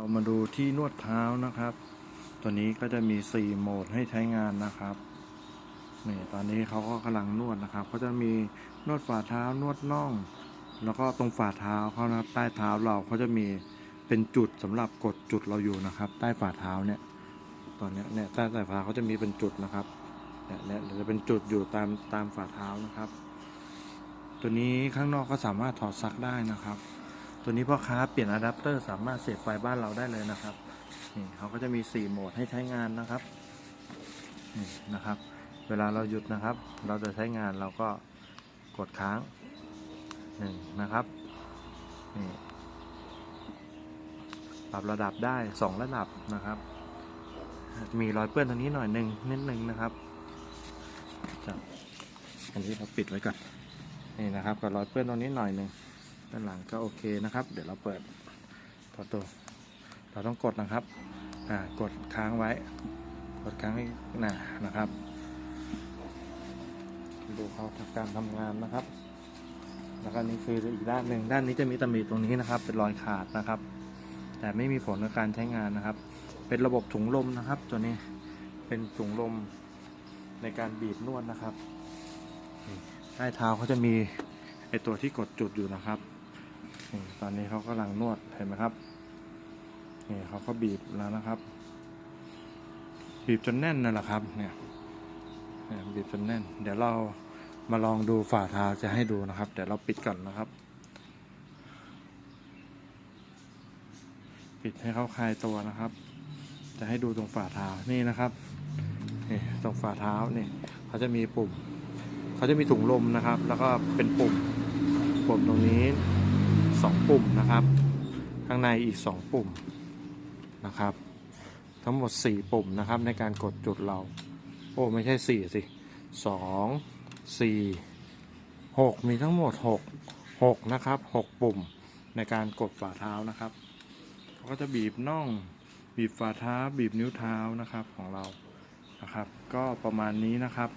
เรามาดูที่นวดเท้านะครับ ตัวนี้ก็จะมี 4 โหมดให้ใช้งานนะครับนี่ตอนนี้เขาก็กำลังนวดนะครับเขาจะมีนวดฝ่าเท้านวดน่อง แล้วก็ตรงฝ่าเท้าเขานะครับใต้เท้าเราเขาจะมีเป็นจุดสำหรับกดจุดเราอยู่นะครับ ใต้ฝ่าเท้าเนี่ย ตอนเนี้ยเนี่ยใต้ฝ่าเท้าเขาจะมีเป็นจุดนะครับเนี่ยเนี่ยจะเป็นจุดอยู่ตามตามฝ่าเท้านะครับ ตัวนี้ข้างนอกก็สามารถถอดซักได้นะครับ ตัวนี้พ่อค้าเปลี่ยนอะแดปเตอร์สามารถเสียบไฟบ้านเราได้เลยนะครับนี่เขาก็จะมี 4 โหมดให้ใช้งานนะครับนี่นะครับ เวลาเราหยุดนะครับ เราจะใช้งานเราก็กดค้างหนึ่งนะครับนี่ปรับระดับได้ 2 ระดับนะครับมีรอยเปื้อนตรงนี้หน่อยหนึ่งนิดหนึ่งนะครับอันนี้เราปิดไว้ก่อนนี่นะครับกับรอยเปื้อนตรงนี้หน่อยหนึ่ง ด้านหลังก็โอเคนะครับ เดี๋ยวเราเปิดประตูเราต้องกดนะครับอ่ากดค้างไว้ กดค้างให้หนานะครับ ดูเขาทำการทำงานนะครับ แล้วก็นี่คืออีกด้านหนึ่งด้านนี้จะมีตำหนิตรงนี้นะครับ เป็นรอยขาดนะครับ แต่ไม่มีผลกับการใช้งานนะครับ เป็นระบบถุงลมนะครับ ตัวนี้เป็นถุงลมในการบีบนวดนะครับใต้เท้าเขาจะมีไอตัวที่กดจุดอยู่นะครับ นี่ตอนนี้เขากำลังนวดเห็นไหมครับนี่เขาก็บีบแล้วนะครับ บีบจนแน่นนั่นแหละครับ เนี่ยบีบจนแน่น เดี๋ยวเรามาลองดูฝ่าเท้าจะให้ดูนะครับ เดี๋ยวเราปิดก่อนนะครับ ปิดให้เขาคลายตัวนะครับ จะให้ดูตรงฝ่าเท้านี่นะครับนี่ตรงฝ่าเท้านี่เขาจะมีปุ่ม เขาจะมีถุงลมนะครับ แล้วก็เป็นปุ่มปุ่มตรงนี้ ปุ่มนะครับ ข้างในอีกสองปุ่มนะครับ ทั้งหมดสี่ปุ่มนะครับในการกดจุดเรา โอ้ไม่ใช่สี่สิสองสี่หกมีทั้งหมดหกหกนะครับหกปุ่มในการกดฝ่าเท้านะครับเขาก็จะบีบน่องบีบฝ่าเท้าบีบนิ้วเท้านะครับของเรานะครับ ก็ประมาณนี้นะครับ